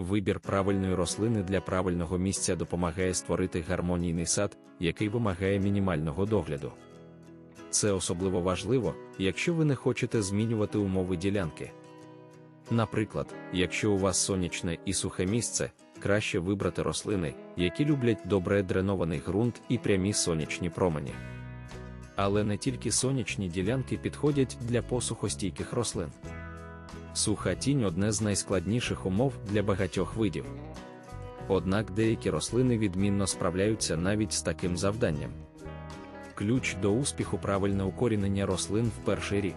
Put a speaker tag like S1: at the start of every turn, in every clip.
S1: Вибір правильної рослини для правильного місця допомагає створити гармонійний сад, який вимагає мінімального догляду. Це особливо важливо, якщо ви не хочете змінювати умови ділянки. Наприклад, якщо у вас сонячне і сухе місце, краще вибрати рослини, які люблять добре дренований ґрунт і прямі сонячні промені. Але не тільки сонячні ділянки підходять для посухостійких рослин. Суха тінь одне з найскладніших умов для багатьох видів. Однак деякі рослини відмінно справляються навіть з таким завданням. Ключ до успіху правильне укорінення рослин в перший рік.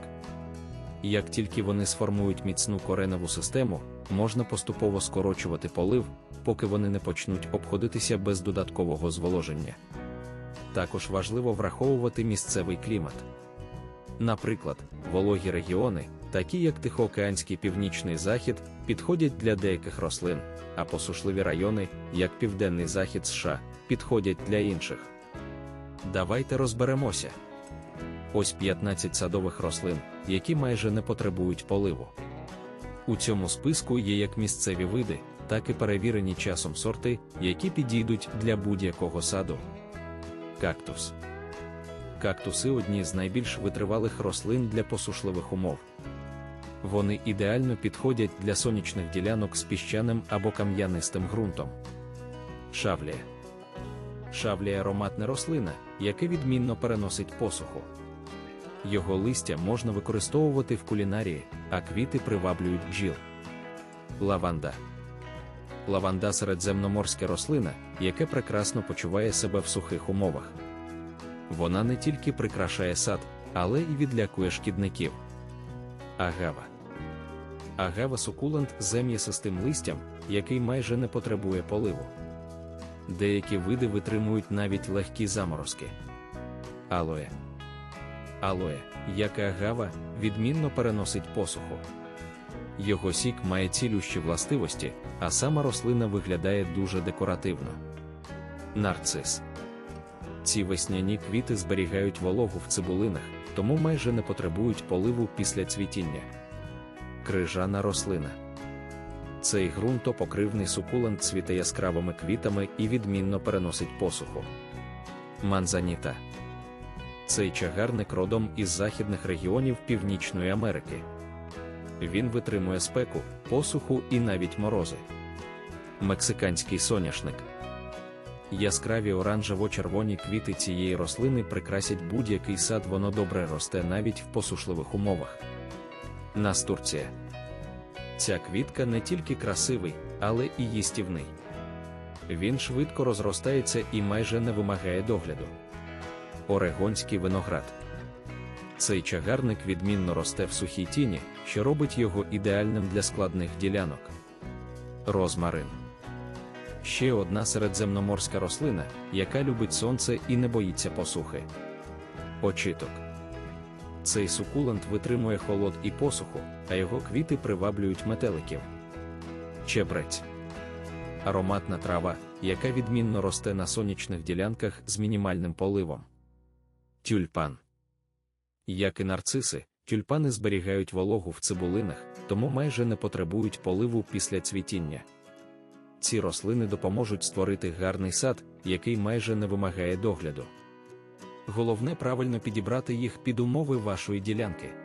S1: Як тільки вони сформують міцну кореневу систему, можна поступово скорочувати полив, поки вони не почнуть обходитися без додаткового зволоження. Також важливо враховувати місцевий клімат. Наприклад, вологі регіони, такі як Тихоокеанський північний захід, підходять для деяких рослин, а посушливі райони, як Південний Захід США, підходять для інших. Давайте розберемося. Ось 15 садових рослин, які майже не потребують поливу. У цьому списку є як місцеві види, так і перевірені часом сорти, які підійдуть для будь-якого саду. Кактус. Кактуси одні з найбільш витривалих рослин для посушливих умов. Вони ідеально підходять для сонячних ділянок з піщаним або кам'янистим ґрунтом. Шавлія. Шавлія ароматна рослина, яка відмінно переносить посуху. Його листя можна використовувати в кулінарії, а квіти приваблюють бджіл. Лаванда. Лаванда середземноморська рослина, яка прекрасно почуває себе в сухих умовах. Вона не тільки прикрашає сад, але й відлякує шкідників. Агава. Агава сукулент з зем'ясистим листям, який майже не потребує поливу. Деякі види витримують навіть легкі заморозки. Алоє. Алоє, як і агава, відмінно переносить посуху. Його сік має цілющі властивості, а сама рослина виглядає дуже декоративно. Нарцис. Ці весняні квіти зберігають вологу в цибулинах, тому майже не потребують поливу після цвітіння. Крижана рослина. Цей ґрунтопокривний сукулент цвіте яскравими квітами і відмінно переносить посуху. Манзаніта. Цей чагарник родом із західних регіонів Північної Америки. Він витримує спеку, посуху і навіть морози. Мексиканський соняшник. Яскраві оранжево-червоні квіти цієї рослини прикрасять будь-який сад, воно добре росте навіть в посушливих умовах. Настурція. Ця квітка не тільки красивий, але і їстівний. Він швидко розростається і майже не вимагає догляду. Орегонський виноград. Цей чагарник відмінно росте в сухій тіні, що робить його ідеальним для складних ділянок. Розмарин. Ще одна середземноморська рослина, яка любить сонце і не боїться посухи. Очіток. Цей сукулент витримує холод і посуху, а його квіти приваблюють метеликів. Чебрець. Ароматна трава, яка відмінно росте на сонячних ділянках з мінімальним поливом. Тюльпан. Як і нарциси, тюльпани зберігають вологу в цибулинах, тому майже не потребують поливу після цвітіння. Ці рослини допоможуть створити гарний сад, який майже не вимагає догляду. Головне правильно підібрати їх під умови вашої ділянки.